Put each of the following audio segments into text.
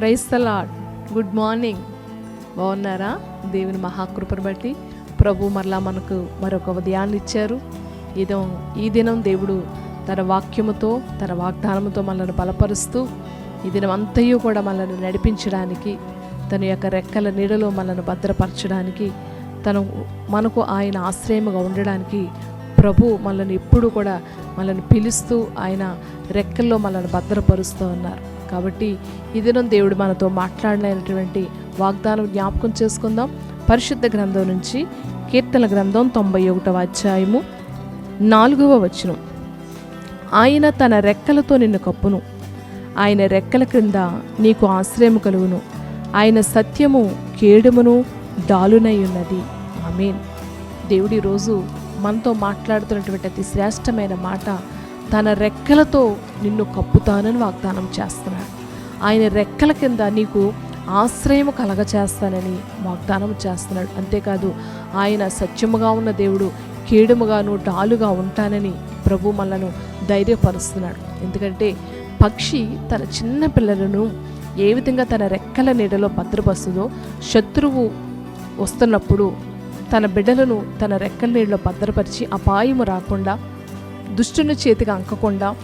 Price తలాడ్ good morning. బాగున్నారా? దేవుని మహాకృపను బట్టి ప్రభు మరలా మనకు మరొక ఉదయాన్ని ఇచ్చారు. ఇదో ఈ దినం దేవుడు తన వాక్యముతో తన వాగ్దానముతో మనల్ని బలపరుస్తూ ఈ దినం అంతయు కూడా మనల్ని నడిపించడానికి తన యొక్క రెక్కల నీడలో మనల్ని భద్రపరచడానికి తను మనకు ఆయన ఆశ్రయముగా ఉండడానికి ప్రభు మనల్ని ఎప్పుడు కూడా మనల్ని పిలుస్తూ ఆయన రెక్కల్లో మనల్ని భద్రపరుస్తూ ఉన్నారు. కాబట్టి ఈ దినం దేవుడు మనతో మాట్లాడినటువంటి వాగ్దానం జ్ఞాపకం చేసుకుందాం. పరిశుద్ధ గ్రంథం నుంచి కీర్తన గ్రంథం తొంభై ఒకటవ అధ్యాయము నాలుగవ వచనం. ఆయన తన రెక్కలతో నిన్ను కప్పును. ఆయన రెక్కల క్రింద నీకు ఆశ్రయం కలుగును. ఆయన సత్యము కేడుమును దాలునై ఉన్నది. ఆమెన్. దేవుడి రోజు మనతో మాట్లాడుతున్నటువంటి అతి శ్రేష్టమైన మాట తన రెక్కలతో నిన్ను కప్పుతానని వాగ్దానం చేస్తున్నాడు. ఆయన రెక్కల కింద నీకు ఆశ్రయం కలగచేస్తానని వాగ్దానం చేస్తున్నాడు. అంతేకాదు ఆయన సత్యముగా ఉన్న దేవుడు కీడుముగాను డాలుగా ఉంటానని ప్రభు మనను ధైర్యపరుస్తున్నాడు. ఎందుకంటే పక్షి తన చిన్న పిల్లలను ఏ విధంగా తన రెక్కల నీడలో భద్రపరుస్తుందో శత్రువు వస్తున్నప్పుడు తన బిడ్డలను తన రెక్కల నీడలో భద్రపరిచి అపాయము రాకుండా దుష్టుని చేతికి అంకకుండా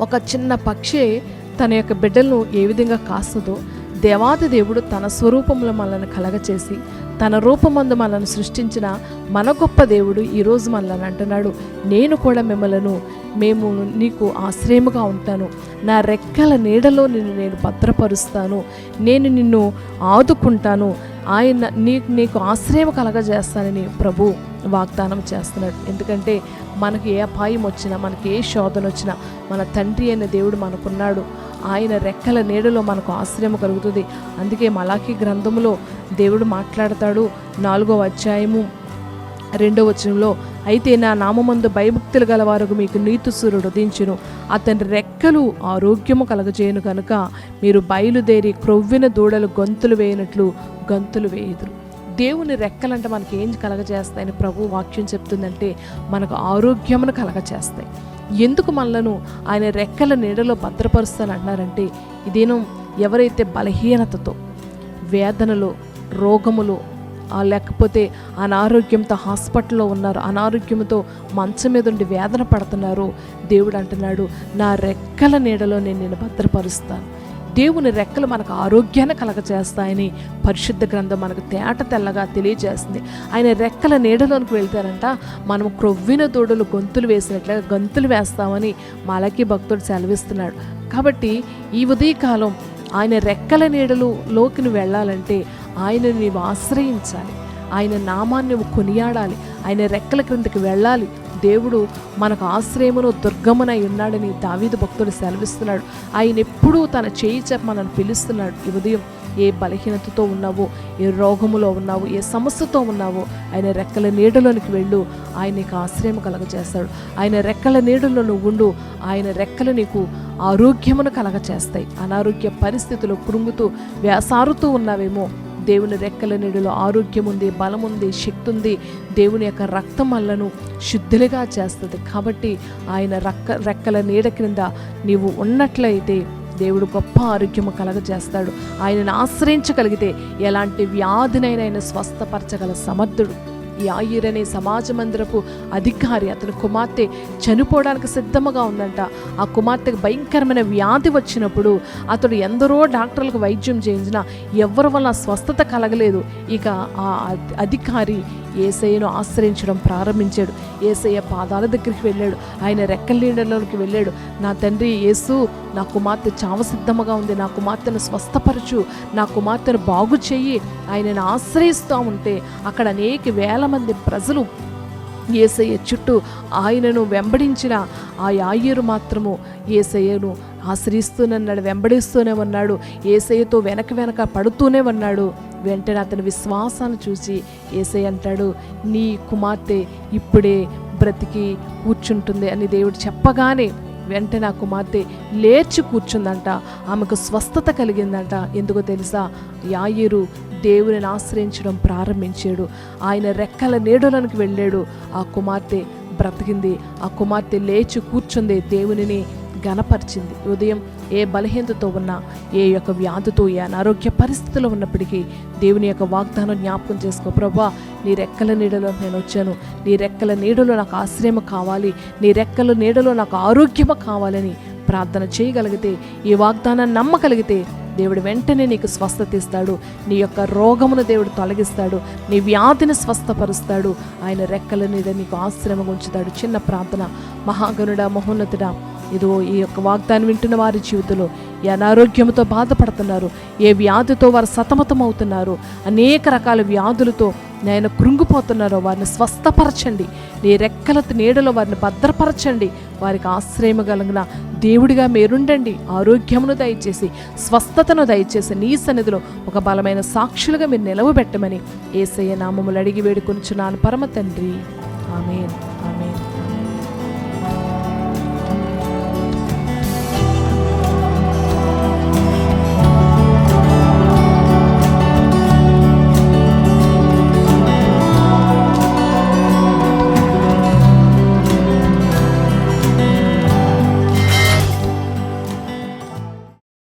ఒక చిన్న పక్షి తన యొక్క బిడ్డలను ఏ విధంగా కాస్తుందో దేవాది దేవుడు తన స్వరూపంలో మనల్ని కలగచేసి తన రూపమందు మనల్ని సృష్టించిన మన గొప్ప దేవుడు ఈరోజు మనల్ని అంటున్నాడు. నేను కూడా మిమ్మలను మేము నీకు ఆశ్రయముగా ఉంటాను. నా రెక్కల నీడలో నిన్ను నేను భద్రపరుస్తాను. నేను నిన్ను ఆదుకుంటాను. ఆయన నీకు నీకు ఆశ్రయం కలగజేస్తానని ప్రభు వాగ్దానం చేస్తున్నాడు ఎందుకంటే మనకి ఏ అపాయం వచ్చినా మనకి ఏ శోధన వచ్చినా మన తండ్రి అయిన దేవుడు మనకున్నాడు. ఆయన రెక్కల నీడలో మనకు ఆశ్రయం కలుగుతుంది. అందుకే మలాఖీ గ్రంథములో దేవుడు మాట్లాడతాడు. నాలుగో అధ్యాయము రెండో వచనంలో అయితే నా నామందు భయభక్తులు గలవారు మీకు నీతు సూర్యుడు ఉదించును అతని రెక్కలు ఆరోగ్యము కలగజేయను కనుక మీరు బయలుదేరి క్రొవ్విన దూడలు గొంతులు వేయనట్లు గంతులు వేయుదురు. దేవుని రెక్కలంటే మనకి ఏం కలగజేస్తాయని ప్రభు వాక్యం చెప్తుందంటే మనకు ఆరోగ్యమును కలగజేస్తాయి. ఎందుకు మనలను ఆయన రెక్కల నీడలో భద్రపరుస్తాను అన్నారంటే ఇదేనో ఎవరైతే బలహీనతతో వేదనలో రోగములో లేకపోతే అనారోగ్యంతో హాస్పిటల్లో ఉన్నారు అనారోగ్యంతో మంచం మీద ఉండి వేదన పడుతున్నారు దేవుడు అంటున్నాడు నా రెక్కల నీడలో నేను నేను భద్రపరుస్తాను. దేవుని రెక్కలు మనకు ఆరోగ్యాన్ని కలగజేస్తాయని పరిశుద్ధ గ్రంథం మనకు తేట తెల్లగా తెలియజేస్తుంది. ఆయన రెక్కల నీడలోనికి వెళ్తారంట. మనం క్రొవ్విన తోడులు గొంతులు వేసినట్లుగా గంతులు వేస్తామని మాలకి భక్తుడు సెలవిస్తున్నాడు. కాబట్టి ఈ ఉదయకాలం ఆయన రెక్కల నీడలు లోకి నువ్వు వెళ్ళాలంటే ఆయనను నీవు ఆశ్రయించాలి. ఆయన నామాన్ని నువ్వు కొనియాడాలి. ఆయన రెక్కల క్రిందకి వెళ్ళాలి. దేవుడు మనకు ఆశ్రయమును దుర్గమునై ఉన్నాడని దావీదు భక్తుడు సెలవిస్తున్నాడు. ఆయన ఎప్పుడూ తన చేయి చెప్ప మనల్ని పిలుస్తున్నాడు. ఈ ఉదయం ఏ బలహీనతతో ఉన్నావో ఏ రోగములో ఉన్నావో ఏ సమస్యతో ఉన్నావో ఆయన రెక్కల నీడలోనికి వెళ్ళు. ఆయన నీకు ఆశ్రయం కలగజేస్తాడు. ఆయన రెక్కల నీడలో నువ్వు ఉండు. ఆయన రెక్కలు నీకు ఆరోగ్యమును కలగచేస్తాయి అనారోగ్య పరిస్థితులు కృంగుతూ వేసారుతూ ఉన్నావేమో దేవుని రెక్కల నీడలో ఆరోగ్యం ఉంది బలం ఉంది శక్తి ఉంది దేవుని యొక్క రక్తం వల్లను శుద్ధులుగా చేస్తుంది. కాబట్టి ఆయన రక్క రెక్కల నీడ క్రింద నీవు ఉన్నట్లయితే దేవుడు గొప్ప ఆరోగ్యము కలగజేస్తాడు. ఆయనను ఆశ్రయించగలిగితే ఎలాంటి వ్యాధినైనా ఆయన స్వస్థపరచగల సమర్థుడు. యాయిర్ అనే సమాజ మందిరపు అధికారి అతని కుమార్తె చనిపోవడానికి సిద్ధముగా ఉందంట. ఆ కుమార్తెకు భయంకరమైన వ్యాధి వచ్చినప్పుడు అతడు ఎందరో డాక్టర్లకు వైద్యం చేయించినా ఎవరి వల్ల స్వస్థత కలగలేదు. ఇక ఆ అధికారి ఏసయ్యను ఆశ్రయించడం ప్రారంభించాడు. ఏసయ్య పాదాల దగ్గరికి వెళ్ళాడు. ఆయన రెక్కల నీడలోకి వెళ్ళాడు. నా తండ్రి యేసు నా కుమార్తె చావసిద్ధముగా ఉంది. నా కుమార్తెను స్వస్థపరచు. నా కుమార్తెను బాగు చెయ్యి ఆయనను ఆశ్రయిస్తూ ఉంటే అక్కడ అనేక వేల మంది ప్రజలు ఏసయ్య చుట్టూ ఆయనను వెంబడించిన ఆ యాయ్యరు మాత్రము ఏసయ్యను ఆశ్రయిస్తూనన్నాడు వెంబడిస్తూనే ఉన్నాడు ఏసయ్యతో వెనక వెనక పడుతూనే ఉన్నాడు. వెంటనే అతని విశ్వాసాన్ని చూసి ఏసయ్య అంటాడు నీ కుమార్తె ఇప్పుడే బ్రతికి కూర్చుంటుంది అని దేవుడు చెప్పగానే వెంటనే ఆ కుమార్తె లేచి కూర్చుందంట ఆమెకు స్వస్థత కలిగిందంట. ఎందుకో తెలుసా? యాయిరు దేవుని ఆశ్రయించడం ప్రారంభించాడు. ఆయన రెక్కల నీడలోనికి వెళ్ళాడు. ఆ కుమార్తె బ్రతికింది. ఆ కుమార్తె లేచి కూర్చుంది. దేవునిని గనపరిచింది ఉదయం ఏ బలహీనతతో ఉన్నా ఏ యొక్క వ్యాధితో ఏ అనారోగ్య పరిస్థితిలో ఉన్నప్పటికీ దేవుని యొక్క వాగ్దానం జ్ఞాపకం చేసుకో. ప్రభా నీ రెక్కల నీడలో నేను వచ్చాను. నీ రెక్కల నీడలో నాకు ఆశ్రయం కావాలి. నీ రెక్కల నీడలో నాకు ఆరోగ్యము కావాలని ప్రార్థన చేయగలిగితే ఈ వాగ్దానాన్ని నమ్మగలిగితే దేవుడు వెంటనే నీకు స్వస్థత ఇస్తాడు నీ యొక్క రోగమును దేవుడు తొలగిస్తాడు. నీ వ్యాధిని స్వస్థపరుస్తాడు. ఆయన రెక్కల మీద నీకు ఆశ్రమం ఉంచుతాడు. చిన్న ప్రార్థన. మహాగనుడ మహోన్నతుడా ఇదో ఈ యొక్క వాగ్దానం వింటున్న వారి జీవితంలో అనారోగ్యంతో బాధపడుతున్నారు. ఏ వ్యాధితో వారు సతమతమవుతున్నారు. అనేక రకాల వ్యాధులతో నేను కృంగిపోతున్నారో వారిని స్వస్థపరచండి. నీ రెక్కల నీడలో వారిని భద్రపరచండి. వారికి ఆశ్రయం కలిగిన. దేవుడిగా మీరుండండి. ఆరోగ్యమును దయచేసి స్వస్థతను దయచేసి నీ సన్నిధిలో ఒక బలమైన సాక్షులుగా మీరు నిలవబెట్టమని ఏసయ్య నామములు అడిగి వేడుకొంచున్నాను పరమ తండ్రి. ఆమె